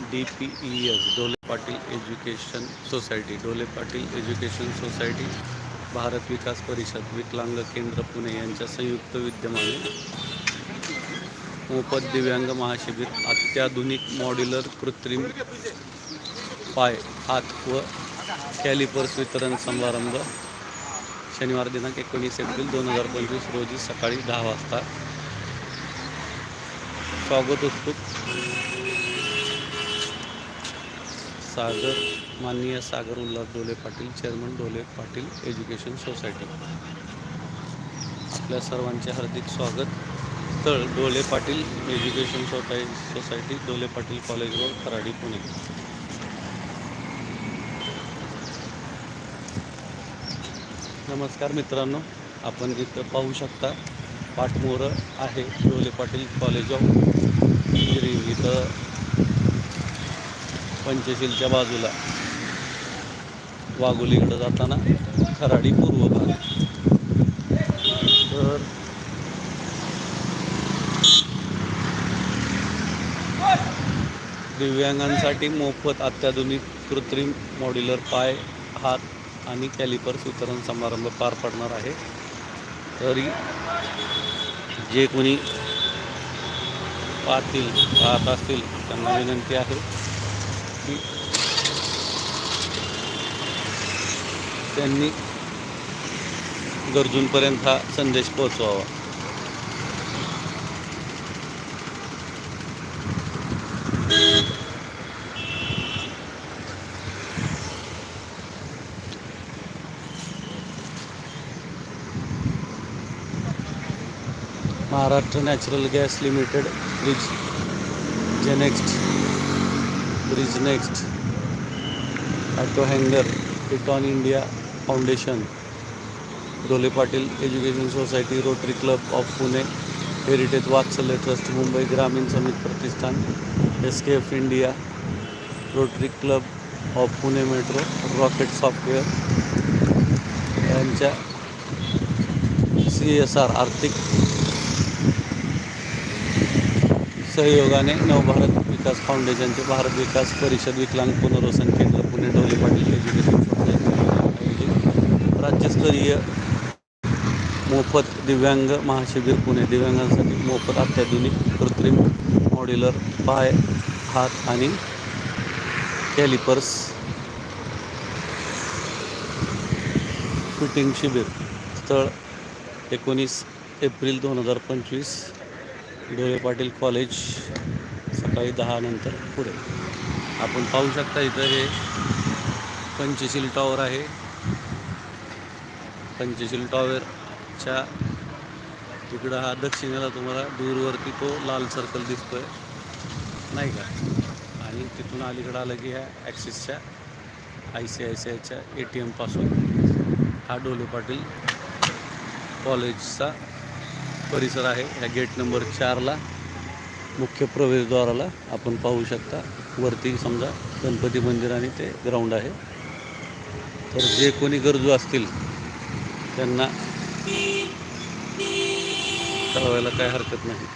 D P E S डोले Patil education society Dole Patil education society Bharat Vikas Parishad Viklang Kendra Pune यांच्या संयुक्त विद्यमाने मोफत दिव्यांग महाशिबिर अत्याधुनिक मॉड्युलर कृत्रिम पाय हात व कॅलिपर्स वितरण समारंभ शनिवार दिनांक एकोणीस एप्रिल दोन हजार पंचवीस रोजी सकाळी दहा वाजता. स्वागत उत्सुक सागर माननीय सागर उल्हास डोले पाटील चेअरमन डोले पाटील एज्युकेशन सोसायटी. आपल्या सर्वांचे हार्दिक स्वागत. स्थळ डोले Patil education सोसाय society Dole Patil college road Kharadi Pune. नमस्कार मित्रांनो आपण इथं पाहू शकता पाठमोरं आहे डोले पाटील कॉलेज ऑफ इंजिनिअरिंग. इथं पंचशीलच्या बाजूला. वाघोलीकडं जाताना खराडी पूर्व भाग. तर दिव्यांगांसाठी मोफत अत्याधुनिक कृत्रिम मॉड्युलर पाय हात आणि कॅलिपर्स वितरण समारंभ पार पडणार आहे. तरी जे कोणी पाहतील पाहत असतील त्यांना विनंती आहे. की त्यांनी गरजूंपर्यंत हा संदेश पोहोचवावा. Maharashtra natural gas limited bridge जेनेक्स्ट bridge next auto hangar Eaton India foundation Dole Patil education society rotary club of Pune heritage Vatsalya trust Mumbai Gramin Samit Pratishthan S K F India rotary club of Pune metro rocket software यांच्या C S R आर्थिक सहयोगाने नवभारत विकास फाउंडेशनचे भारत विकास परिषद विकलांग पुनर्वसन केंद्र पुणे डोले Patil education society राज्यस्तरीय मोफत दिव्यांग महाशिबिर पुणे दिव्यांगांसाठी मोफत अत्याधुनिक कृत्रिम मॉड्युलर पाय हात आणि कॅलिपर्स फिटिंग शिबिर. स्थळ एकोणीस एप्रिल दोन हजार पंचवीस. डोळे पाटील कॉलेज सकाळी दहा नंतर पुढे. आपण पाहू शकता इथं हे पंचशील टॉवर आहे. पंचशील टॉवरच्या तिकडं हा दक्षिणेला तुम्हाला दूरवरती तो लाल सर्कल दिसतोय. नाही का? आणि तिथून अलीकडं आलं की ह्या ॲक्सिसच्या आय सी आय सी आयच्या ए टी एमपासून हा डोले पाटील कॉलेजचा परिसर आहे. ह्या गेट नंबर चारला मुख्य प्रवेशद्वाराला आपण पाहू शकता. वरती समजा गणपती मंदिर आणि ते ग्राउंड आहे. तर जे कोणी गरजू असतील त्यांना कळवायला काय हरकत नाही.